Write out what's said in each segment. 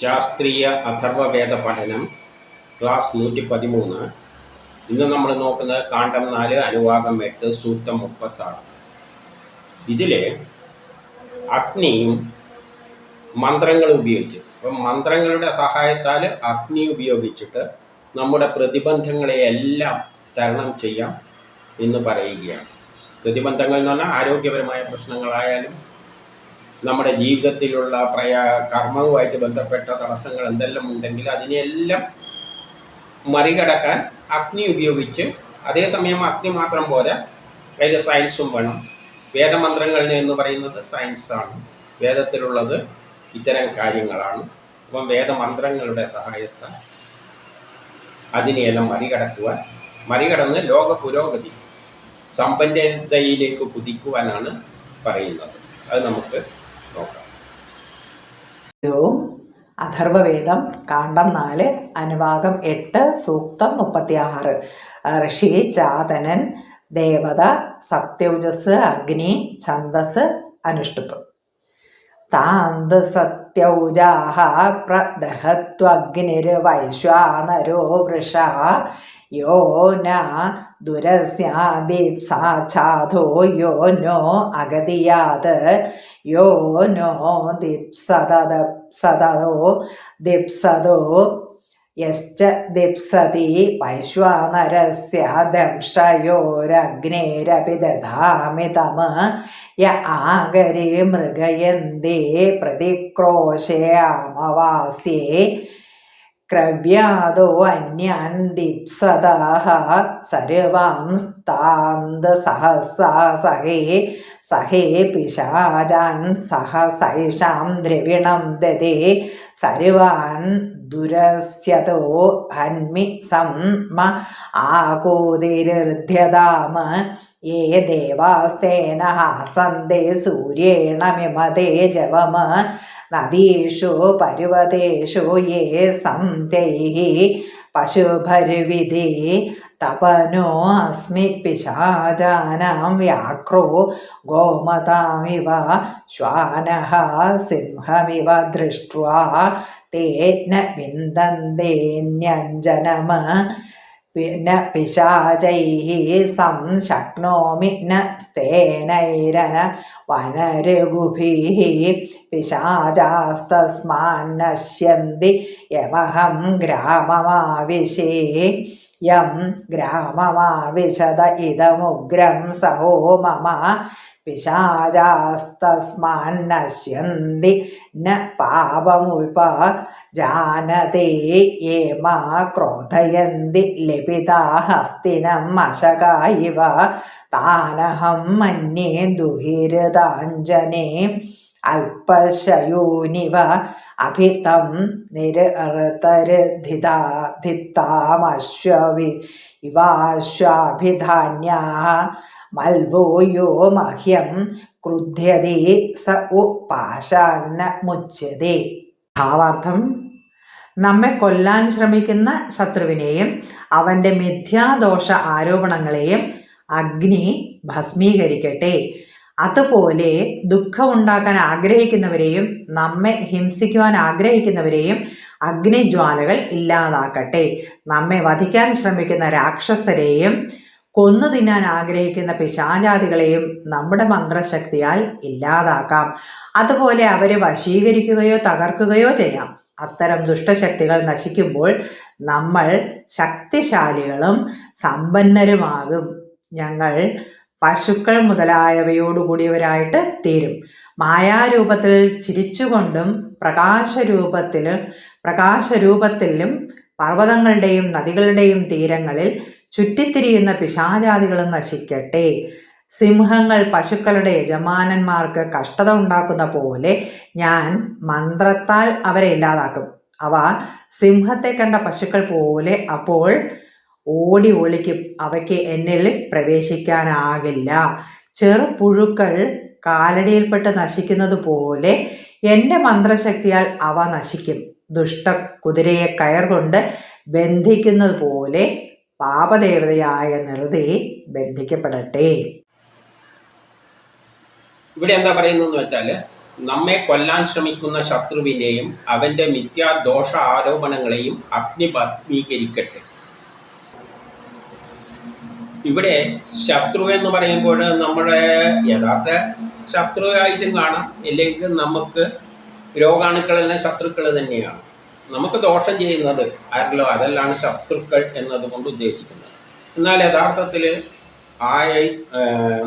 ശാസ്ത്രീയ അഥർവവേദ പഠനം ക്ലാസ് നൂറ്റി പതിമൂന്ന് ഇന്ന് നമ്മൾ നോക്കുന്നത് കാണ്ഡം നാല് അനുവാദം എട്ട് സൂക്തം മുപ്പത്താറ്. ഇതിൽ അഗ്നിയും മന്ത്രങ്ങൾ ഉപയോഗിച്ച് അപ്പം മന്ത്രങ്ങളുടെ സഹായത്താൽ അഗ്നി ഉപയോഗിച്ചിട്ട് നമ്മുടെ പ്രതിബന്ധങ്ങളെ എല്ലാം തരണം ചെയ്യാം എന്ന് പറയുകയാണ്. പ്രതിബന്ധങ്ങൾ എന്ന് പറഞ്ഞാൽ ആരോഗ്യപരമായ പ്രശ്നങ്ങളായാലും നമ്മുടെ ജീവിതത്തിലുള്ള പ്രയാ കർമ്മവുമായിട്ട് ബന്ധപ്പെട്ട തടസ്സങ്ങൾ എന്തെല്ലാം ഉണ്ടെങ്കിൽ അതിനെല്ലാം മറികടക്കാൻ അഗ്നി ഉപയോഗിച്ച് അതേസമയം അഗ്നി മാത്രം പോലെ അതിൽ സയൻസും വേണം. വേദമന്ത്രങ്ങളിൽ എന്ന് പറയുന്നത് സയൻസാണ് വേദത്തിലുള്ളത് ഇത്തരം കാര്യങ്ങളാണ്. അപ്പം വേദമന്ത്രങ്ങളുടെ സഹായത്താൽ അതിനെയെല്ലാം മറികടക്കുവാൻ മറികടന്ന് ലോക പുരോഗതി സമ്പന്നതയിലേക്ക് കുതിക്കുവാനാണ് പറയുന്നത്. അത് നമുക്ക് ഓം. അഥർവവേദം കാണ്ഡം നാല് അനുഭാഗം എട്ട് സൂക്തം മുപ്പത്തിയാറ്. ഋഷി ചാതനൻ ദേവത സത്യൗജസ് അഗ്നി ഛന്ദസ് അനുഷ്ടുപ്പ്. താന്ത് സത്യൗജാഹ പ്രദഹത്വഗ്നിർവൈശ്വാനരോ വൃഷ യോ ന ദുരസ്യാദീപ്സാഛാധോ യോ നോ അഗതിയാത്. യോ നോ ദിപ്സത സതോ ദിപ്സതോ യശ്ച ദിപ്സതി വൈശ്വാനരസ്യ ദംഷയോരഗ്നേരപി ദധാമി തമ. യ ആഗരെ മൃഗയന്തേ പ്രതിക്രോശയാമവാസ്യേ ക്രവ്യാദോ അന്യാൻ ദിപ്സതഃ സർവാംസ്താന്ത് സഹസാ സഹേ സഹേ പിശാചാൻ സഹസൈഷാം ദ്രവിണം ദദേ സർവാൻ ദുരസ്യതോ ഹന്മി സമ്മ ആകൂതിരുധ്യതാമ യേ ദേവാസ്തേന ഹാസന്തേ സൂര്യേണ മിമതേ ജവമ നദീഷു പർവതേഷു യേ സന്തൈ പശുഭർവിധി തപനോ അസ്മി പിശാചാനാം വ്യാക്രോ ഗോമതാമിവ ശ്വാനഃ സിംഹമിവ ദൃഷ്ട്വാ തേന വിന്ദന്തേന്യഞ്ജനമ ന പിശാചൈः സംശക്നോമി ന സ്തേനൈരന വനരഘുഭിः പിശാചാസ്തസ്മാന്നശ്യന്തി യമഹം ഗ്രാമമാവിശേ യം ഗ്രാമമാവിശത ഇതമുഗ്രം സഹോ മമ പിശാചാസ്തസ്മാന്നശ്യന്തി ന പാപമുപ ജാനതേ യേ മാ ക്രോധയന്തി ലപിതാ ഹസ്തിനം അശക താനഹം മന്യേ ദുഹിരതാഞ്ജനേ അല്പശയൂനിവ അഭിതം നിരതരധിതാധിത്താമശ്വവി ഇവാശ്വാഭിധാന്യാ മൽവോ മഹ്യം ക്രുദ്ധ്യതേ സ ഉ പാശാന്ന മുച്യതേ. ഭാവാർത്ഥം നമ്മെ കൊല്ലാൻ ശ്രമിക്കുന്ന ശത്രുവിനെയും അവന്റെ മിഥ്യാദോഷ ആരോപണങ്ങളെയും അഗ്നി ഭസ്മീകരിക്കട്ടെ. അതുപോലെ ദുഃഖമുണ്ടാക്കാൻ ആഗ്രഹിക്കുന്നവരെയും നമ്മെ ഹിംസിക്കുവാൻ ആഗ്രഹിക്കുന്നവരെയും അഗ്നിജ്വാലകൾ ഇല്ലാതാക്കട്ടെ. നമ്മെ വധിക്കാൻ ശ്രമിക്കുന്ന രാക്ഷസരെയും കൊന്നു തിന്നാൻ ആഗ്രഹിക്കുന്ന പിശാചാദികളെയും നമ്മുടെ മന്ത്രശക്തിയാൽ ഇല്ലാതാക്കാം. അതുപോലെ അവരെ വശീകരിക്കുകയോ തകർക്കുകയോ ചെയ്യാം. അത്തരം ദുഷ്ടശക്തികൾ നശിക്കുമ്പോൾ നമ്മൾ ശക്തിശാലികളും സമ്പന്നരുമാകും. ഞങ്ങൾ പശുക്കൾ മുതലായവയോടുകൂടിയവരായിട്ട് തീരും. മായാരൂപത്തിൽ ചിരിച്ചുകൊണ്ടും പ്രകാശരൂപത്തിലും പ്രകാശരൂപത്തിലും പർവതങ്ങളുടെയും നദികളുടെയും തീരങ്ങളിൽ ചുറ്റിത്തിരിയുന്ന പിശാചാദികളും നശിക്കട്ടെ. സിംഹങ്ങൾ പശുക്കളുടെ യജമാനന്മാർക്ക് കഷ്ടത ഉണ്ടാക്കുന്ന പോലെ ഞാൻ മന്ത്രത്താൽ അവരെ ഇല്ലാതാക്കും. അവ സിംഹത്തെ കണ്ട പശുക്കൾ പോലെ അപ്പോൾ ഓടി ഒളിക്കും. അവയ്ക്ക് എന്നിൽ പ്രവേശിക്കാനാകില്ല. ചെറുപുഴുക്കൾ കാലടിയിൽപ്പെട്ട് നശിക്കുന്നത് പോലെ എന്റെ മന്ത്രശക്തിയാൽ അവ നശിക്കും. ദുഷ്ട കുതിരയെ കയർ കൊണ്ട് ബന്ധിക്കുന്നത് പോലെ പാപദേവതയായ നിർതി ബന്ധിക്കപ്പെടട്ടെ. ഇവിടെ എന്താ പറയുന്നതെന്ന് വെച്ചാൽ നമ്മെ കൊല്ലാൻ ശ്രമിക്കുന്ന ശത്രുവിനെയും അവന്റെ മിഥ്യാദോഷ ആരോപണങ്ങളെയും അഗ്നി ഭസ്മീകരിക്കട്ടെ ഇവിടെ ശത്രു എന്ന് പറയുമ്പോൾ നമ്മുടെ യഥാർത്ഥ ശത്രുവായിട്ടും കാണാം. അല്ലെങ്കിൽ നമുക്ക് രോഗാണുക്കളെല്ലാം ശത്രുക്കൾ തന്നെയാണ്. നമുക്ക് ദോഷം ചെയ്യുന്നത് ആരല്ലോ? അതെല്ലാം ശത്രുക്കൾ എന്നതുകൊണ്ട് ഉദ്ദേശിക്കുന്നത്. എന്നാൽ യഥാർത്ഥത്തിൽ ആ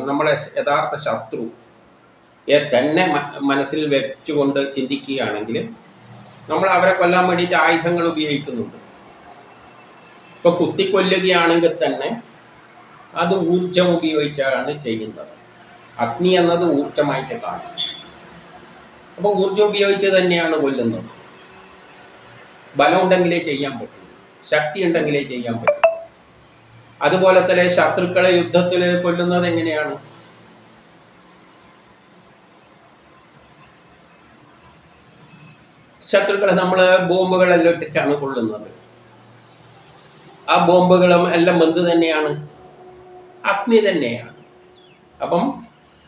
നമ്മളെ യഥാർത്ഥ ശത്രു തന്നെ മനസ്സിൽ വെച്ചുകൊണ്ട് ചിന്തിക്കുകയാണെങ്കിൽ നമ്മൾ അവരെ കൊല്ലാൻ വേണ്ടിയിട്ട് ആയുധങ്ങൾ ഉപയോഗിക്കുന്നുണ്ട്. ഇപ്പൊ കുത്തിക്കൊല്ലുകയാണെങ്കിൽ തന്നെ അത് ഊർജം ഉപയോഗിച്ചാണ് ചെയ്യുന്നത്. അഗ്നി എന്നത് ഊർജമായിട്ട് കാണും. അപ്പോൾ ഊർജം ഉപയോഗിച്ച് തന്നെയാണ് കൊല്ലുന്നത്. ബലം ഉണ്ടെങ്കിലേ ചെയ്യാൻ പറ്റും. ശക്തി ഉണ്ടെങ്കിലേ ചെയ്യാൻ പറ്റും. അതുപോലെ തന്നെ ശത്രുക്കളെ യുദ്ധത്തിൽ കൊല്ലുന്നത് എങ്ങനെയാണ്? ശത്രുക്കളെ നമ്മൾ ബോംബുകളെല്ലാം ഇട്ടിട്ടാണ് കൊള്ളുന്നത്. ആ ബോംബുകളും എല്ലാം എന്ത് തന്നെയാണ്? അഗ്നി തന്നെയാണ്. അപ്പം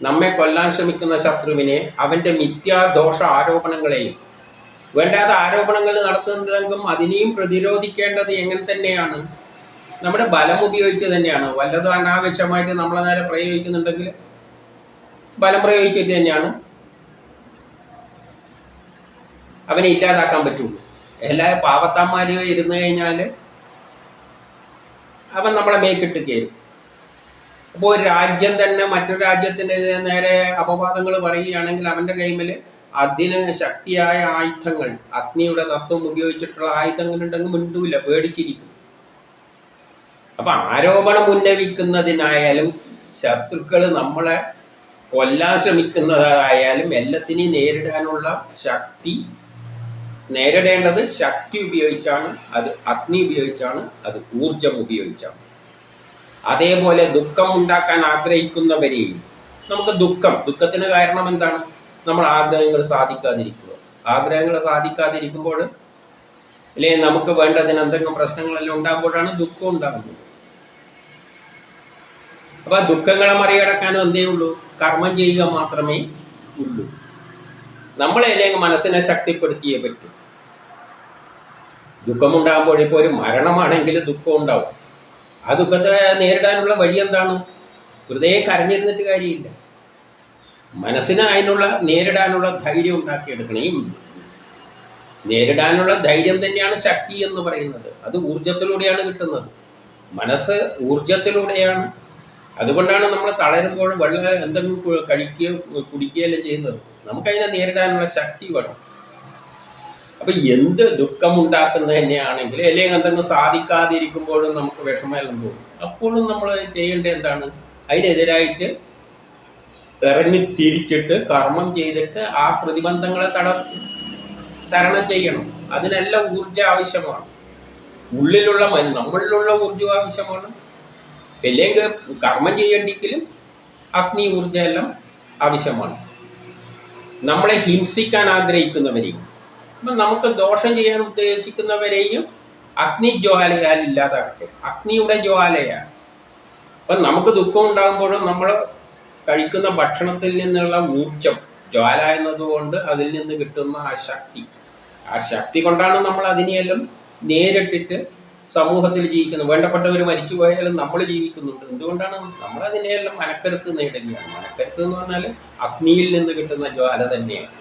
നമ്മെ കൊല്ലാൻ ശ്രമിക്കുന്ന ശത്രുവിനെ അവന്റെ മിഥ്യാദോഷ ആരോപണങ്ങളെയും വേണ്ടാത്ത ആരോപണങ്ങൾ നടത്തുന്നുണ്ടെങ്കിലും അതിനെയും പ്രതിരോധിക്കേണ്ടത് എങ്ങനെ തന്നെയാണ്? നമ്മുടെ ബലം ഉപയോഗിച്ച് തന്നെയാണ്. വല്ലതും അനാവശ്യമായിട്ട് നമ്മളെ നേരെ പ്രയോഗിക്കുന്നുണ്ടെങ്കിൽ ബലം പ്രയോഗിച്ചിട്ട് തന്നെയാണ്. അവനെ ഇല്ലാതാക്കാൻ പറ്റുള്ളൂ. എല്ലാ പാവത്താന്മാരും ഇരുന്ന് കഴിഞ്ഞാൽ അവൻ നമ്മളെ മേക്കിട്ട് കയറും. അപ്പോൾ ഒരു രാജ്യം തന്നെ മറ്റൊരു രാജ്യത്തിന് നേരെ അപവാദങ്ങൾ പറയുകയാണെങ്കിൽ അവന്റെ കൈമിൽ അതിന് ശക്തിയായ ആയുധങ്ങൾ അഗ്നിയുടെ തത്വം ഉപയോഗിച്ചിട്ടുള്ള ആയുധങ്ങൾ ഉണ്ടെങ്കിൽ മിണ്ടൂല പേടിച്ചിരിക്കും. അപ്പൊ ആരോപണം ഉന്നയിക്കുന്നതിനായാലും ശത്രുക്കൾ നമ്മളെ കൊല്ലാൻ ശ്രമിക്കുന്നതായാലും എല്ലാത്തിനെയും നേരിടാനുള്ള ശക്തി നേരിടേണ്ടത് ശക്തി ഉപയോഗിച്ചാണ് അത് അഗ്നി ഉപയോഗിച്ചാണ് അത് ഊർജം ഉപയോഗിച്ചാണ്. അതേപോലെ ദുഃഖം ഉണ്ടാക്കാൻ ആഗ്രഹിക്കുന്നവരെയും നമുക്ക് ദുഃഖം ദുഃഖത്തിന് കാരണം എന്താണ്? നമ്മൾ ആഗ്രഹങ്ങൾ സാധിക്കാതിരിക്കുക. ആഗ്രഹങ്ങൾ സാധിക്കാതിരിക്കുമ്പോൾ അല്ലെ നമുക്ക് വേണ്ടതിന് എന്തെങ്കിലും പ്രശ്നങ്ങളെല്ലാം ഉണ്ടാകുമ്പോഴാണ് ദുഃഖം ഉണ്ടാകുന്നത്. അപ്പൊ ദുഃഖങ്ങളെ മറികടക്കാനും എന്തേ ഉള്ളൂ? കർമ്മം ചെയ്യുക മാത്രമേ ഉള്ളൂ. നമ്മളെ അല്ലെങ്കിൽ മനസ്സിനെ ശക്തിപ്പെടുത്തിയേ പറ്റൂ. ദുഃഖമുണ്ടാകുമ്പോൾ ഇപ്പോൾ ഒരു മരണമാണെങ്കിൽ ദുഃഖം ഉണ്ടാവും ആ ദുഃഖത്തെ നേരിടാനുള്ള വഴി എന്താണ്? വെറുതെ കരഞ്ഞിരുന്നിട്ട് കാര്യമില്ല. മനസ്സിന് അതിനുള്ള നേരിടാനുള്ള ധൈര്യം ഉണ്ടാക്കിയെടുക്കണം. ഈ നേരിടാനുള്ള ധൈര്യം തന്നെയാണ് ശക്തി എന്ന് പറയുന്നത്. അത് ഊർജത്തിലൂടെയാണ് കിട്ടുന്നത്. മനസ്സ് ഊർജത്തിലൂടെയാണ് അതുകൊണ്ടാണ് നമ്മൾ തളരുമ്പോൾ വെള്ളം എന്തെങ്കിലും കഴിക്കുകയോ കുടിക്കുകയല്ലോ ചെയ്യുന്നത്. നമുക്കതിനെ നേരിടാനുള്ള ശക്തി വേണം. അപ്പൊ എന്ത് ദുഃഖമുണ്ടാക്കുന്നത് തന്നെയാണെങ്കിൽ അല്ലെങ്കിൽ എന്തെങ്കിലും സാധിക്കാതിരിക്കുമ്പോഴും നമുക്ക് വിഷമമെല്ലാം തോന്നും അപ്പോഴും നമ്മൾ ചെയ്യേണ്ടത് എന്താണ്? അതിനെതിരായിട്ട് ഇറങ്ങി തിരിച്ചിട്ട് കർമ്മം ചെയ്തിട്ട് ആ പ്രതിബന്ധങ്ങളെ തട തരണം ചെയ്യണം. അതിനെല്ലാം ഊർജം ആവശ്യമാണ്. ഉള്ളിലുള്ള നമ്മളിലുള്ള ഊർജം ആവശ്യമാണ്. അല്ലെങ്കിൽ കർമ്മം ചെയ്യേണ്ടെങ്കിലും അഗ്നി ഊർജം എല്ലാം ആവശ്യമാണ്. നമ്മളെ ഹിംസിക്കാൻ ആഗ്രഹിക്കുന്നവരെയും അപ്പം നമുക്ക് ദോഷം ചെയ്യാൻ ഉദ്ദേശിക്കുന്നവരെയും അഗ്നി ജ്വാലയാൽ ഇല്ലാതാക്കുക അഗ്നിയുടെ ജ്വാലയാണ്. അപ്പം നമുക്ക് ദുഃഖം ഉണ്ടാകുമ്പോഴും നമ്മൾ കഴിക്കുന്ന ഭക്ഷണത്തിൽ നിന്നുള്ള ഊർജം ജ്വാല എന്നതുകൊണ്ട് അതിൽ നിന്ന് കിട്ടുന്ന ആ ശക്തി. ആ ശക്തി കൊണ്ടാണ് നമ്മൾ അതിനെയെല്ലാം നേരിട്ടിട്ട് സമൂഹത്തിൽ ജീവിക്കുന്നത്. വേണ്ടപ്പെട്ടവർ മരിച്ചു പോയാലും നമ്മൾ ജീവിക്കുന്നുണ്ട്. എന്തുകൊണ്ടാണ് നമ്മൾ അതിനെയെല്ലാം മനക്കരുത്ത് നേടുകയാണ് മനക്കരുത്ത് എന്ന് പറഞ്ഞാൽ അഗ്നിയിൽ നിന്ന് കിട്ടുന്ന ജ്വാല തന്നെയാണ്.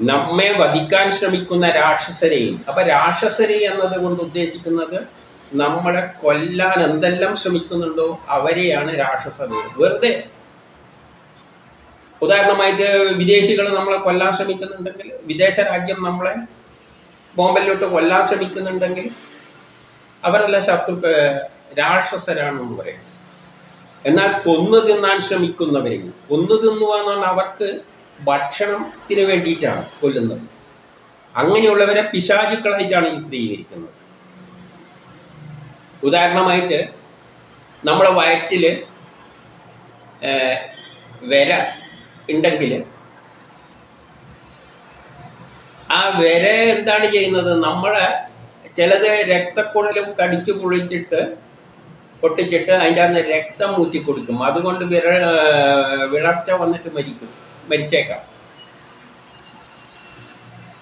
നമ്മെ വധിക്കാൻ ശ്രമിക്കുന്ന രാക്ഷസരെയും. അപ്പൊ രാക്ഷസരെ എന്നത് കൊണ്ട് ഉദ്ദേശിക്കുന്നത് നമ്മളെ കൊല്ലാൻ എന്തെല്ലാം ശ്രമിക്കുന്നുണ്ടോ അവരെയാണ് രാക്ഷസത വെറുതെ. ഉദാഹരണമായിട്ട് വിദേശികൾ നമ്മളെ കൊല്ലാൻ ശ്രമിക്കുന്നുണ്ടെങ്കിൽ വിദേശ രാജ്യം നമ്മളെ ബോംബെല്ലോട്ട് കൊല്ലാൻ ശ്രമിക്കുന്നുണ്ടെങ്കിൽ അവരെല്ലാം ശത്രു രാക്ഷസരാണെന്ന് പറയുന്നത് എന്നാൽ കൊന്നു തിന്നാൻ ശ്രമിക്കുന്നവരെയും കൊന്നു തിന്നുക എന്ന് അവർക്ക് ഭക്ഷണത്തിന് വേണ്ടിയിട്ടാണ് കൊല്ലുന്നത്. അങ്ങനെയുള്ളവരെ പിശാചുക്കളായിട്ടാണ് ചിത്രീകരിക്കുന്നത്. ഉദാഹരണമായിട്ട് നമ്മളെ വയറ്റിൽ വര ഉണ്ടെങ്കിൽ ആ വിര എന്താണ് ചെയ്യുന്നത്? നമ്മളെ ചിലത് രക്തക്കുഴലും കടിച്ചു പൊളിച്ചിട്ട് പൊട്ടിച്ചിട്ട് അതിന്റെ അകത്ത് രക്തം ഊറ്റി കൊടുക്കും അതുകൊണ്ട് വിര വിളർച്ച വന്നിട്ട് മരിക്കും. മരിച്ചേക്കാം.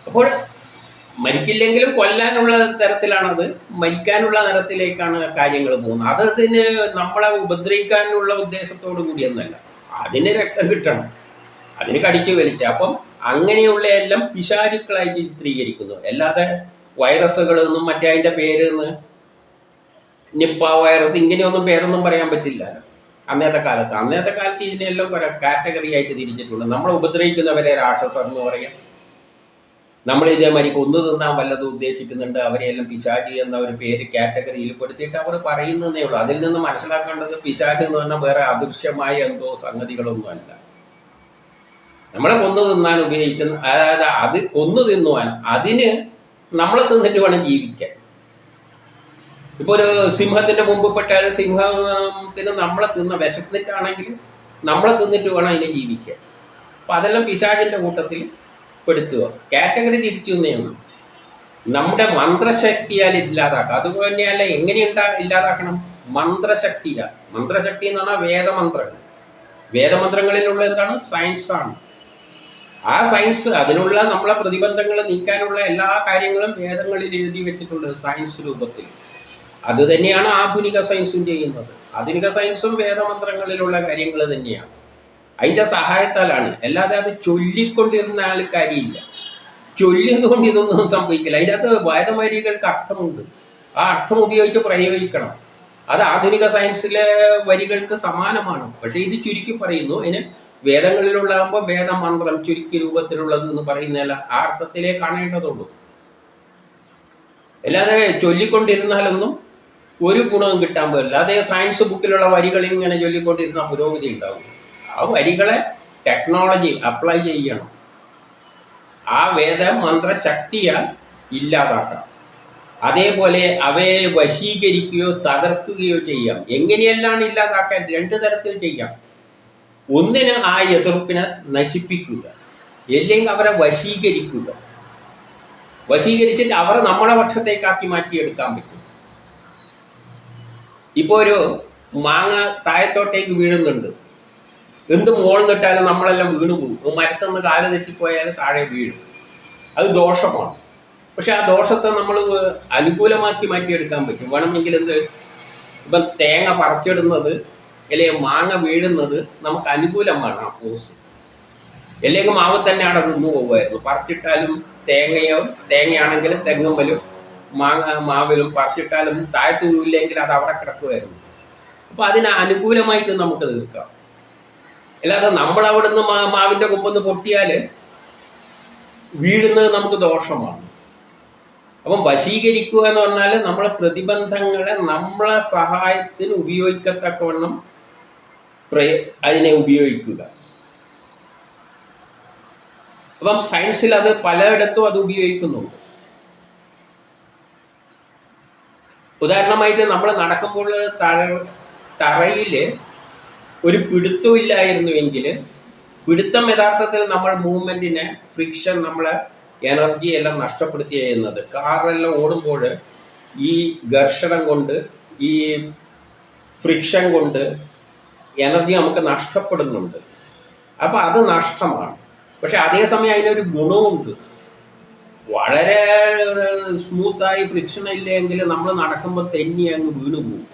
അപ്പോൾ മരിക്കില്ലെങ്കിലും കൊല്ലാനുള്ള തരത്തിലാണത്. മരിക്കാനുള്ള തരത്തിലേക്കാണ് കാര്യങ്ങൾ പോകുന്നത്. അത് അതിന് നമ്മളെ ഉപദ്രവിക്കാനുള്ള ഉദ്ദേശത്തോടു കൂടിയൊന്നല്ല അതിന് രക്തം കിട്ടണം. അതിന് കടിച്ചു വലിച്ച. അപ്പം അങ്ങനെയുള്ള എല്ലാം പിശാരുക്കളായി ചിത്രീകരിക്കുന്നു. അല്ലാതെ വൈറസുകൾ എന്നും മറ്റേ അതിന്റെ പേര് നിപ്പ വൈറസ് ഇങ്ങനെയൊന്നും പേരൊന്നും പറയാൻ പറ്റില്ല. അന്നത്തെ കാലത്ത് അന്നത്തെ കാലത്ത് ഇതിനെല്ലാം കുറെ കാറ്റഗറി ആയിട്ട് തിരിച്ചിട്ടുണ്ട്. നമ്മൾ ഉപദ്രവിക്കുന്നവരെ രാക്ഷസർ എന്ന് പറയാം. നമ്മൾ ഇതേമാതിരി കൊന്നു തിന്നാൻ വല്ലതും ഉദ്ദേശിക്കുന്നുണ്ട് അവരെയെല്ലാം പിശാചി എന്ന ഒരു പേര് കാറ്റഗറിയിൽ പെടുത്തിയിട്ട് അവർ പറയുന്നതേ ഉള്ളൂ. അതിൽ നിന്ന് മനസ്സിലാക്കേണ്ടത് പിശാചി എന്ന് പറഞ്ഞാൽ വേറെ അദൃശ്യമായ എന്തോ സംഗതികളൊന്നും അല്ല നമ്മളെ കൊന്നു തിന്നാൻ ഉപയോഗിക്കുന്ന അതായത് അത് കൊന്നു തിന്നുവാൻ അതിന് നമ്മളെ തിന്നിട്ട് വേണം ജീവിക്കാൻ. ഇപ്പൊ ഒരു സിംഹത്തിന്റെ മുമ്പ് പെട്ടാൽ സിംഹത്തിന് നമ്മളെ തിന്ന വിശന്നിട്ടാണെങ്കിൽ നമ്മളെ തിന്നിട്ട് വേണം അതിനെ ജീവിക്കാൻ. അപ്പൊ അതെല്ലാം പിശാചിന്റെ കൂട്ടത്തിൽ പെടുത്തുക. കാറ്റഗറി തിരിച്ചു തന്നെയാണ്. നമ്മുടെ മന്ത്രശക്തിയാൽ ഇല്ലാതാക്കുക. അതുപോലെയല്ല എങ്ങനെ ഉണ്ടാ ഇല്ലാതാക്കണം? മന്ത്രശക്തിയാൽ മന്ത്രശക്തി എന്ന് പറഞ്ഞാൽ വേദമന്ത്രങ്ങൾ. വേദമന്ത്രങ്ങളിലുള്ള എന്താണ്? സയൻസ് ആണ്. ആ സയൻസ് അതിനുള്ള നമ്മളെ പ്രതിബന്ധങ്ങൾ നീക്കാനുള്ള എല്ലാ കാര്യങ്ങളും വേദങ്ങളിൽ എഴുതി വെച്ചിട്ടുണ്ട് സയൻസ് രൂപത്തിൽ. അത് തന്നെയാണ് ആധുനിക സയൻസും ചെയ്യുന്നത്. ആധുനിക സയൻസും വേദമന്ത്രങ്ങളിലുള്ള കാര്യങ്ങൾ തന്നെയാണ്. അതിന്റെ സഹായത്താലാണ്. അല്ലാതെ അത് ചൊല്ലിക്കൊണ്ടിരുന്നാൽ കാര്യമില്ല. ചൊല്ലിയതുകൊണ്ട് ഇതൊന്നും സംഭവിക്കില്ല. അതിന്റെ അകത്ത് വേദവരികൾക്ക് അർത്ഥമുണ്ട്. ആ അർത്ഥം ഉപയോഗിച്ച് പ്രയോഗിക്കണം. അത് ആധുനിക സയൻസിലെ വരികൾക്ക് സമാനമാണ്. പക്ഷേ ഇത് ചുരുക്കി പറയുന്നു. അതിന് വേദങ്ങളിലുള്ളാകുമ്പോൾ വേദമന്ത്രം ചുരുക്കി രൂപത്തിലുള്ളത് എന്ന് പറയുന്നതല്ല. ആ അർത്ഥത്തിലേ കാണേണ്ടതുള്ളൂ. അല്ലാതെ ചൊല്ലിക്കൊണ്ടിരുന്നാലൊന്നും ഒരു ഗുണവും കിട്ടാൻ പോകില്ല അതേ സയൻസ് ബുക്കിലുള്ള വരികൾ ഇങ്ങനെ ചൊല്ലിക്കൊണ്ടിരുന്ന പുരോഗതി ഉണ്ടാവും. ആ വരികളെ ടെക്നോളജി അപ്ലൈ ചെയ്യണം. ആ വേദ മന്ത്രശക്തിയാൽ ഇല്ലാതാക്കണം. അതേപോലെ അവയെ വശീകരിക്കുകയോ തകർക്കുകയോ ചെയ്യാം. എങ്ങനെയെല്ലാം ഇല്ലാതാക്കാൻ രണ്ട് തരത്തിൽ ചെയ്യാം. ഒന്നിന് ആ എതിർപ്പിനെ നശിപ്പിക്കുക അല്ലെങ്കിൽ അവരെ വശീകരിക്കുക. വശീകരിച്ചിട്ട് അവരെ നമ്മളെ പക്ഷത്തേക്കാക്കി മാറ്റിയെടുക്കാൻ പറ്റും. ഇപ്പോൾ ഒരു മാങ്ങ താഴത്തോട്ടേക്ക് വീഴുന്നുണ്ട്. എന്ത് മോൾന്നിട്ടാലും നമ്മളെല്ലാം വീണു പോകും. മരത്തുനിന്ന് കാൽ തെറ്റിപ്പോയാൽ താഴെ വീഴും. അത് ദോഷമാണ്. പക്ഷെ ആ ദോഷത്തെ നമ്മൾ അനുകൂലമാക്കി മാറ്റിയെടുക്കാൻ പറ്റും. വേണമെങ്കിൽ എന്ത്? ഇപ്പം തേങ്ങ പറിച്ചിടുന്നത് അല്ലെങ്കിൽ മാങ്ങ വീഴുന്നത് നമുക്ക് അനുകൂലമാണ് ആ ഫോഴ്സ് അല്ലെങ്കിൽ മാവ് തന്നെ അവിടെ നിന്ന് പോകുമായിരുന്നു പറിച്ചിട്ടാലും തേങ്ങയോ തേങ്ങയാണെങ്കിൽ തെങ്ങുമ്മലും മാങ്ങ മാവിലും പറിച്ചിട്ടാലും താഴത്ത് വീഴില്ലെങ്കിൽ അത് അവിടെ കിടക്കുമായിരുന്നു അപ്പോൾ അതിന് അനുകൂലമായിട്ട് നമുക്ക് നിൽക്കാം അല്ലാതെ നമ്മൾ അവിടുന്ന് മാ- മാവിന്റെ കൊമ്പൊന്ന് പൊട്ടിയാൽ വീഴുന്നത് നമുക്ക് ദോഷമാണ്. അപ്പം വശീകരിക്കുക എന്ന് പറഞ്ഞാൽ നമ്മളെ പ്രതിബന്ധങ്ങളെ നമ്മളെ സഹായത്തിന് ഉപയോഗിക്കത്തക്കവണ്ണം അതിനെ ഉപയോഗിക്കുക. അപ്പം സയൻസിൽ അത് പലയിടത്തും അത് ഉപയോഗിക്കുന്നുണ്ട്. ഉദാഹരണമായിട്ട് നമ്മൾ നടക്കുമ്പോൾ തറ തറയിൽ ഒരു പിടുത്തമില്ലായിരുന്നുവെങ്കിൽ പിടുത്തം യഥാർത്ഥത്തിൽ നമ്മൾ മൂവ്മെന്റിനെ ഫ്രിക്ഷൻ നമ്മൾ എനർജി എല്ലാം നഷ്ടപ്പെടുത്തി ചെയ്യുന്നത് കാറെല്ലാം ഓടുമ്പോൾ ഈ ഘർഷണം കൊണ്ട് ഈ ഫ്രിക്ഷൻ കൊണ്ട് എനർജി നമുക്ക് നഷ്ടപ്പെടുന്നുണ്ട്. അപ്പോൾ അത് നഷ്ടമാണ്. പക്ഷെ അതേസമയം അതിനൊരു ഗുണവുമുണ്ട്. വളരെ സ്മൂത്തായി ഫ്രിക്ഷൻ ഇല്ലെങ്കിൽ നമ്മൾ നടക്കുമ്പോൾ തെന്നി അങ്ങ് വീണു പോകും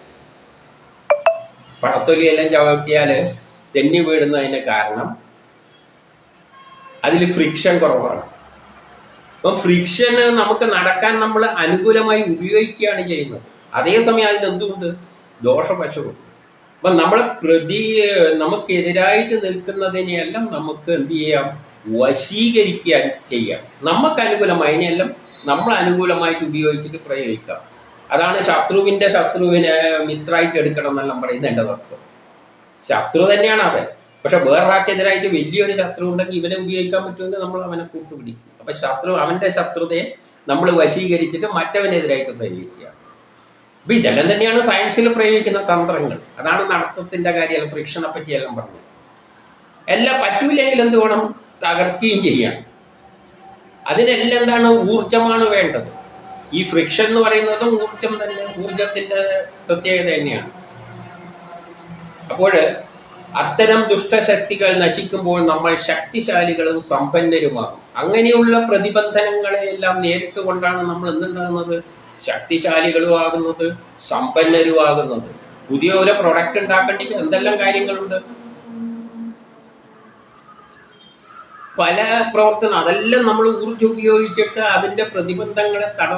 എല്ലാം ചവിട്ടിയാൽ തെന്നി വീഴുന്നതിന് കാരണം അതിൽ ഫ്രിക്ഷൻ കുറവാണ്. അപ്പം ഫ്രിക്ഷന് നമുക്ക് നടക്കാൻ നമ്മൾ അനുകൂലമായി ഉപയോഗിക്കുകയാണ് ചെയ്യുന്നത്. അതേസമയം അതിന് എന്തുകൊണ്ട് ദോഷവശമുണ്ട് അപ്പം നമ്മൾ പ്രതി നമുക്കെതിരായിട്ട് നിൽക്കുന്നതിനെയെല്ലാം നമുക്ക് എന്ത് ചെയ്യാം? വശീകരിക്കാൻ ചെയ്യാം. നമുക്ക് അനുകൂലമായി അതിനെല്ലാം നമ്മൾ അനുകൂലമായിട്ട് ഉപയോഗിച്ചിട്ട് പ്രയോഗിക്കാം. അതാണ് ശത്രുവിന്റെ ശത്രുവിനെ മിത്രായിട്ട് എടുക്കണം എന്നെല്ലാം പറയുന്നത് എന്റെ തത്വം ശത്രു തന്നെയാണ് അവൻ. പക്ഷെ വേറൊരാൾക്കെതിരായിട്ട് വലിയൊരു ശത്രു ഉണ്ടെങ്കിൽ ഇവനെ ഉപയോഗിക്കാൻ പറ്റുമെങ്കിൽ നമ്മൾ അവനെ കൂട്ടുപിടിക്കും. അപ്പൊ ശത്രു അവന്റെ ശത്രുതയെ നമ്മൾ വശീകരിച്ചിട്ട് മറ്റവനെതിരായിട്ട് പ്രയോഗിക്കുക. അപ്പൊ ഇതെല്ലാം തന്നെയാണ് സയൻസിൽ പ്രയോഗിക്കുന്ന തന്ത്രങ്ങൾ. അതാണ് നടത്തത്തിന്റെ കാര്യം ഫ്രിക്ഷനെ പറ്റിയെല്ലാം പറഞ്ഞത്. എല്ലാം പറ്റൂലെങ്കിൽ എന്ത് വേണം? തകർക്കുകയും ചെയ്യണം അതിനെല്ലാം എന്താണ് ഊർജമാണ് വേണ്ടത്? ഈ ഫ്രിക്ഷൻ എന്ന് പറയുന്നത് ഊർജം തന്നെ ഊർജത്തിന്റെ പ്രത്യേകത തന്നെയാണ്. അപ്പോൾ അത്തരം ദുഷ്ടശക്തികൾ നശിക്കുമ്പോൾ നമ്മൾ ശക്തിശാലികളും സമ്പന്നരുമാകും. അങ്ങനെയുള്ള പ്രതിബന്ധനങ്ങളെയെല്ലാം നേരിട്ട് കൊണ്ടാണ് നമ്മൾ എന്തുണ്ടാകുന്നത്? ശക്തിശാലികളും ആകുന്നത് സമ്പന്നരും ആകുന്നത്. പുതിയ ഒരു പ്രൊഡക്റ്റ് ഉണ്ടാക്കേണ്ടി എന്തെല്ലാം കാര്യങ്ങളുണ്ട്? പല പ്രവർത്തനം അതെല്ലാം നമ്മൾ ഊർജം ഉപയോഗിച്ചിട്ട് അതിന്റെ പ്രതിബന്ധങ്ങളെ തട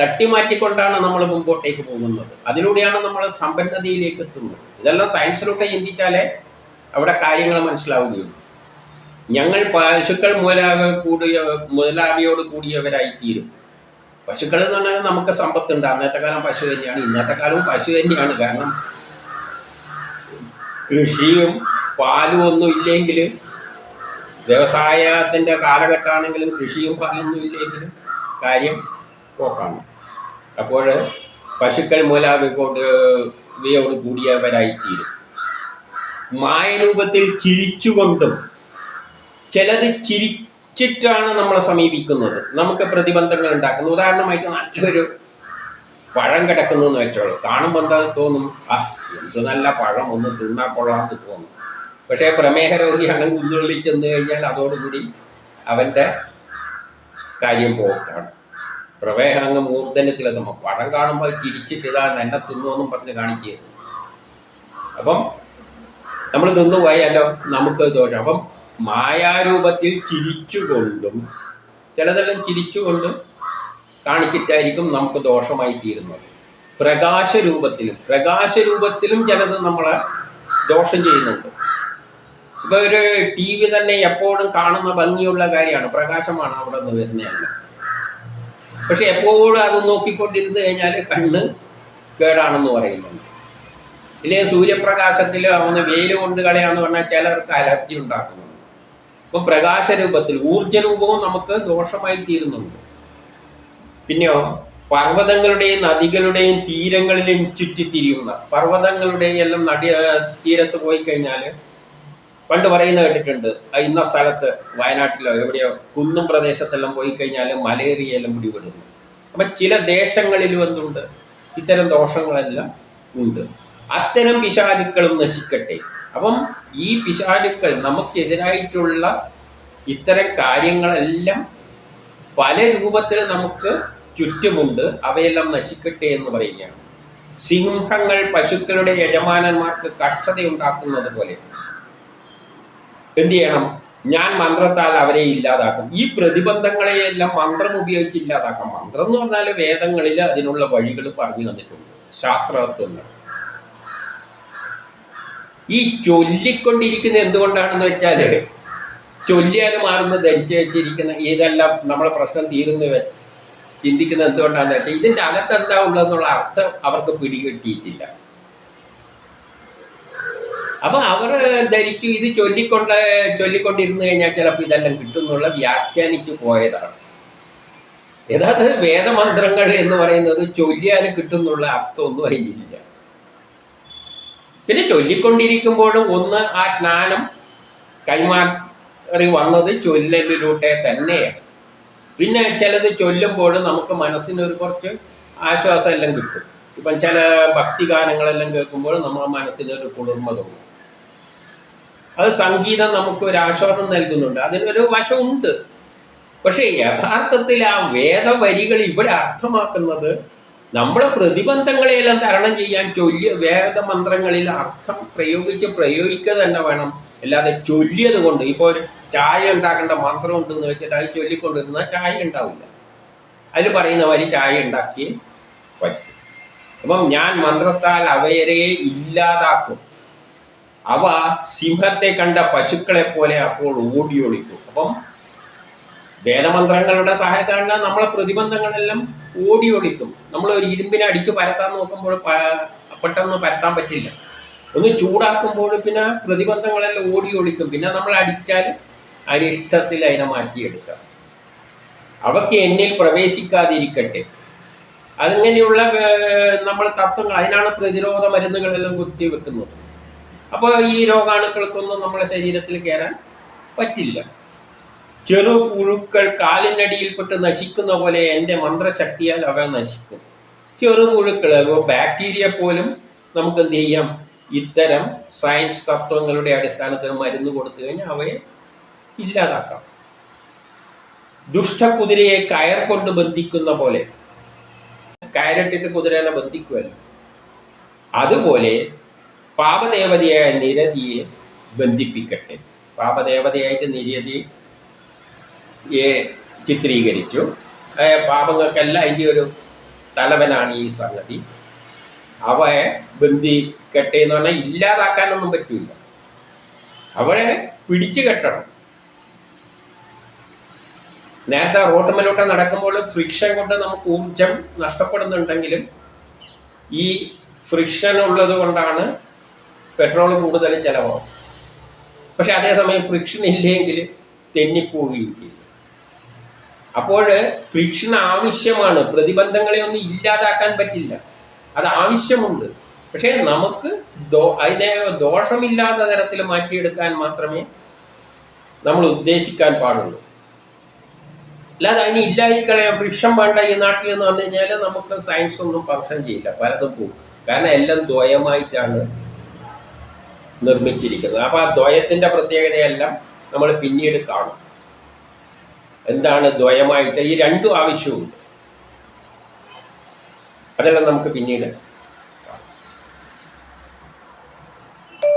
തട്ടിമാറ്റിക്കൊണ്ടാണ് നമ്മൾ മുമ്പോട്ടേക്ക് പോകുന്നത്. അതിലൂടെയാണ് നമ്മൾ സമ്പന്നതയിലേക്ക് എത്തുന്നത്. ഇതെല്ലാം സയൻസിലൂടെ ചിന്തിച്ചാലേ അവിടെ കാര്യങ്ങൾ മനസ്സിലാവുകയുള്ളൂ. ഞങ്ങൾ പശുക്കൾ മുതലാവ കൂടിയ മുതലാവിയോട് കൂടിയവരായിത്തീരും. പശുക്കൾ എന്ന് പറഞ്ഞാൽ നമുക്ക് സമ്പത്തുണ്ട്. അന്നത്തെ കാലം പശു തന്നെയാണ്. ഇന്നത്തെ കാലവും പശു തന്നെയാണ്. കാരണം കൃഷിയും പാലും ഒന്നും ഇല്ലെങ്കിൽ വ്യവസായത്തിന്റെ കാലഘട്ടമാണെങ്കിലും കൃഷിയും പറയുന്നില്ലെങ്കിലും കാര്യം പോക്കാണ് അപ്പോൾ പശുക്കൾ മൂലാവിക്കോട്ട് ഇവയോട് കൂടിയവരായിത്തീരും. മായരൂപത്തിൽ ചിരിച്ചുകൊണ്ടും ചിലത് ചിരിച്ചിട്ടാണ് നമ്മളെ സമീപിക്കുന്നത്. നമുക്ക് പ്രതിബന്ധങ്ങൾ ഉണ്ടാക്കുന്നത് ഉദാഹരണമായിട്ട് നല്ലൊരു പഴം കിടക്കുന്നു എന്ന് വെച്ചോളൂ. കാണുമ്പോൾ എന്താ തോന്നും? ആ എന്ത് നല്ല പഴം ഒന്ന് തിന്നാ കൊള്ളാമെന്ന് തോന്നും. പക്ഷേ പ്രമേഹ രോഗിയാണെങ്കിൽ ഉള്ളുള്ളിൽ ചെന്ന് കഴിഞ്ഞാൽ അതോടുകൂടി അവന്റെ കാര്യം പോക്കാണ് പ്രമേഹം അങ്ങ് നമ്മൾ പടം കാണുമ്പോൾ ചിരിച്ചിട്ട് ഇതാ എന്നെ തിന്നുവെന്നും പറഞ്ഞ് കാണിക്കുക. അപ്പം നമ്മൾ തിന്നു പോയാലോ? നമുക്ക് ദോഷം. അപ്പം മായാരൂപത്തിൽ ചിരിച്ചുകൊണ്ടും ചിലതെല്ലാം ചിരിച്ചുകൊണ്ടും കാണിച്ചിട്ടായിരിക്കും നമുക്ക് ദോഷമായി തീരുന്നത്. പ്രകാശരൂപത്തിലും പ്രകാശരൂപത്തിലും ചിലത് നമ്മളെ ദോഷം ചെയ്യുന്നുണ്ട്. ഇപ്പൊ ഒരു ടി വി തന്നെ എപ്പോഴും കാണുന്ന ഭംഗിയുള്ള കാര്യമാണ്. പ്രകാശമാണ് അവിടെ നിന്ന് വരുന്നതല്ല പക്ഷെ എപ്പോഴും അത് നോക്കിക്കൊണ്ടിരുന്ന് കഴിഞ്ഞാൽ കണ്ണ് കേടാണെന്ന് പറയുന്നുണ്ട്. ഇല്ലേ സൂര്യപ്രകാശത്തിൽ അവന് വെയിൽ കൊണ്ട് കളയാന്ന് പറഞ്ഞാൽ ചിലർക്ക് അലർജി ഉണ്ടാക്കുന്നുണ്ട്. ഇപ്പം പ്രകാശരൂപത്തിൽ ഊർജരൂപവും നമുക്ക് ദോഷമായി തീരുന്നുണ്ട്. പിന്നെയോ പർവതങ്ങളുടെയും നദികളുടെയും തീരങ്ങളിലും ചുറ്റിത്തിരിയുന്ന പർവതങ്ങളുടെയും എല്ലാം നടി തീരത്ത് പോയി കഴിഞ്ഞാൽ പണ്ട് പറയുന്ന കേട്ടിട്ടുണ്ട്. ഇന്ന സ്ഥലത്ത് വയനാട്ടിലോ എവിടെയോ കുന്നും പ്രദേശത്തെല്ലാം പോയി കഴിഞ്ഞാൽ മലേറിയയെല്ലാം പിടിപെടുന്നു. അപ്പം ചില ദേശങ്ങളിലും എന്തുണ്ട് ഇത്തരം ദോഷങ്ങളെല്ലാം ഉണ്ട്. അത്തരം പിശാചുക്കളും നശിക്കട്ടെ. അപ്പം ഈ പിശാചുക്കൾ നമുക്കെതിരായിട്ടുള്ള ഇത്തരം കാര്യങ്ങളെല്ലാം പല രൂപത്തിൽ നമുക്ക് ചുറ്റുമുണ്ട്. അവയെല്ലാം നശിക്കട്ടെ എന്ന് പറയുകയാണ്. സിംഹങ്ങൾ പശുക്കളുടെ യജമാനന്മാർക്ക് കഷ്ടതയുണ്ടാക്കുന്നത് പോലെ. എന്ത് ചെയ്യണം? ഞാൻ മന്ത്രത്താൽ അവരെ ഇല്ലാതാക്കും. ഈ പ്രതിബന്ധങ്ങളെയെല്ലാം മന്ത്രം ഉപയോഗിച്ച് ഇല്ലാതാക്കാം. മന്ത്രം എന്ന് പറഞ്ഞാൽ വേദങ്ങളിൽ അതിനുള്ള വഴികൾ പറഞ്ഞു തന്നിട്ടുണ്ട്. ശാസ്ത്രതത്വങ്ങൾ. ഈ ചൊല്ലിക്കൊണ്ടിരിക്കുന്ന എന്തുകൊണ്ടാണെന്ന് വെച്ചാൽ ചൊല്ലിയാൽ മാറുന്ന ധരിച്ചു വെച്ചിരിക്കുന്ന ഇതെല്ലാം നമ്മളെ പ്രശ്നം തീരുന്ന ചിന്തിക്കുന്ന എന്തുകൊണ്ടാണെന്ന് വെച്ചാൽ ഇതിന്റെ അകത്ത് എന്താ ഉള്ളതെന്നുള്ള അർത്ഥം അവർക്ക് പിടികിട്ടിയിട്ടില്ല. അപ്പൊ അവർ ധരിച്ചു ഇത് ചൊല്ലിക്കൊണ്ട് ചൊല്ലിക്കൊണ്ടിരുന്നു കഴിഞ്ഞാൽ ചിലപ്പോൾ ഇതെല്ലാം കിട്ടുന്നുള്ള വ്യാഖ്യാനിച്ചു പോയതാണ്. യഥാർത്ഥത്തിൽ വേദമന്ത്രങ്ങൾ എന്ന് പറയുന്നത് ചൊല്ലിയാൽ കിട്ടുന്നുള്ള അർത്ഥമൊന്നും അതിനില്ല പിന്നെ ചൊല്ലിക്കൊണ്ടിരിക്കുമ്പോഴും ഒന്ന് ആ ജ്ഞാനം കൈമാറി വന്നത് ചൊല്ലലിലൂടെ തന്നെയാണ്. പിന്നെ ചിലത് ചൊല്ലുമ്പോഴും നമുക്ക് മനസ്സിനൊരു കുറച്ച് ആശ്വാസം എല്ലാം കിട്ടും. ഇപ്പം ചില ഭക്തിഗാനങ്ങളെല്ലാം കേൾക്കുമ്പോൾ നമ്മുടെ മനസ്സിനൊരു കുളിർമ തോന്നും. അത് സംഗീതം നമുക്ക് ഒരു ആശ്വാസം നൽകുന്നുണ്ട്. അതിനൊരു വശമുണ്ട്. പക്ഷേ യഥാർത്ഥത്തിൽ ആ വേദവരികൾ ഇവിടെ അർത്ഥമാക്കുന്നത് നമ്മളെ പ്രതിബന്ധങ്ങളെയെല്ലാം തരണം ചെയ്യാൻ ചൊല്ലിയ വേദമന്ത്രങ്ങളിൽ അർത്ഥം പ്രയോഗിച്ച് പ്രയോഗിക്കുക തന്നെ വേണം. അല്ലാതെ ചൊല്ലിയത് കൊണ്ട് ഇപ്പോൾ ഒരു ചായ ഉണ്ടാക്കേണ്ട മന്ത്രം ഉണ്ടെന്ന് വെച്ചിട്ട് അത് ചൊല്ലിക്കൊണ്ടിരുന്നാൽ ചായ ഉണ്ടാവില്ല. അതിൽ പറയുന്ന വരി ചായ ഉണ്ടാക്കി പറ്റും. അപ്പം ഞാൻ മന്ത്രത്താൽ അവയരെ ഇല്ലാതാക്കും. അവ സിംഹത്തെ കണ്ട പശുക്കളെ പോലെ അപ്പോൾ ഓടിയൊളിക്കും അപ്പം വേദമന്ത്രങ്ങളുടെ സഹായത്താണ് നമ്മളെ പ്രതിബന്ധങ്ങളെല്ലാം ഓടിയൊളിക്കും നമ്മൾ ഒരു ഇരുമ്പിനെ അടിച്ച് പരത്താൻ നോക്കുമ്പോൾ പെട്ടെന്ന് പരത്താൻ പറ്റില്ല. ഒന്ന് ചൂടാക്കുമ്പോൾ പിന്നെ പ്രതിബന്ധങ്ങളെല്ലാം ഓടിയൊളിക്കും പിന്നെ നമ്മൾ അടിച്ചാൽ അരിഷ്ടത്തിൽ അതിനെ മാറ്റിയെടുക്കാം. അവയ്ക്ക് എന്നിൽ പ്രവേശിക്കാതിരിക്കട്ടെ. അതിങ്ങനെയുള്ള നമ്മൾ തത്വങ്ങൾ അതിനാണ് പ്രതിരോധ മരുന്നുകളെല്ലാം കുത്തിവെക്കുന്നത്. അപ്പോൾ ഈ രോഗാണുക്കൾക്കൊന്നും നമ്മുടെ ശരീരത്തിൽ കയറാൻ പറ്റില്ല. ചെറു പുഴുക്കൾ കാലിനടിയിൽപ്പെട്ട് നശിക്കുന്ന പോലെ എന്റെ മന്ത്രശക്തിയാൽ അവ നശിക്കും. ചെറു പുഴുക്കൾ ബാക്ടീരിയ പോലും നമുക്ക് എന്ത് ചെയ്യാം? ഇത്തരം സയൻസ് തത്വങ്ങളുടെ അടിസ്ഥാനത്തിൽ മരുന്ന് കൊടുത്തു കഴിഞ്ഞാൽ അവയെ ഇല്ലാതാക്കാം. ദുഷ്ടകുതിരയെ കയർ കൊണ്ട് ബന്ധിക്കുന്ന പോലെ. കയറിട്ടിട്ട് കുതിരനെ ബന്ധിക്കുമല്ലോ അതുപോലെ പാപദേവതയായ നിരതിയെ ബന്ധിപ്പിക്കട്ടെ. പാപദേവതയായിട്ട് നിരതിയെ ചിത്രീകരിച്ചു. പാപങ്ങൾക്കെല്ലാം അതിന്റെ ഒരു തലവനാണ് ഈ സംഗതി. അവയെ ബന്ധിക്കട്ടെ എന്ന് പറഞ്ഞാൽ ഇല്ലാതാക്കാനൊന്നും പറ്റില്ല അവരെ പിടിച്ചു കെട്ടണം. നേരത്തെ റോട്ടുമ്മലോട്ട് നടക്കുമ്പോൾ ഫ്രിക്ഷൻ കൊണ്ട് നമുക്ക് ഊർജം നഷ്ടപ്പെടുന്നുണ്ടെങ്കിലും ഈ ഫ്രിക്ഷൻ ഉള്ളത് കൊണ്ടാണ് പെട്രോൾ കൂടുതൽ ചിലവാകും. പക്ഷെ അതേസമയം ഫ്രിക്ഷൻ ഇല്ലെങ്കിൽ തെന്നിപ്പോവുകയും ചെയ്യും. അപ്പോൾ ഫ്രിക്ഷൻ ആവശ്യമാണ്. പ്രതിബന്ധങ്ങളെ ഒന്നും ഇല്ലാതാക്കാൻ പറ്റില്ല. അത് ആവശ്യമുണ്ട്. പക്ഷേ നമുക്ക് ദോ അതിനെ ദോഷമില്ലാത്ത തരത്തിൽ മാറ്റിയെടുക്കാൻ മാത്രമേ നമ്മൾ ഉദ്ദേശിക്കാൻ പാടുള്ളൂ. അല്ലാതെ അതിന് ഇല്ലായിക്കളയാം ഫ്രിക്ഷൻ വേണ്ട ഈ നാട്ടിൽ എന്ന് പറഞ്ഞു കഴിഞ്ഞാൽ നമുക്ക് സയൻസ് ഒന്നും ഫങ്ഷൻ ചെയ്യില്ല. പലതും പോകും. കാരണം എല്ലാം ദ്വയമായിട്ടാണ് നിർമ്മിച്ചിരിക്കുന്നത്. അപ്പോൾ ആ ദ്വയത്തിന്റെ പ്രത്യേകതയെല്ലാം നമ്മൾ പിന്നീട് കാണും. എന്താണ് ദ്വയമായിട്ട് ഈ രണ്ടും ആവശ്യമുണ്ട് അതെല്ലാം നമുക്ക് പിന്നീട്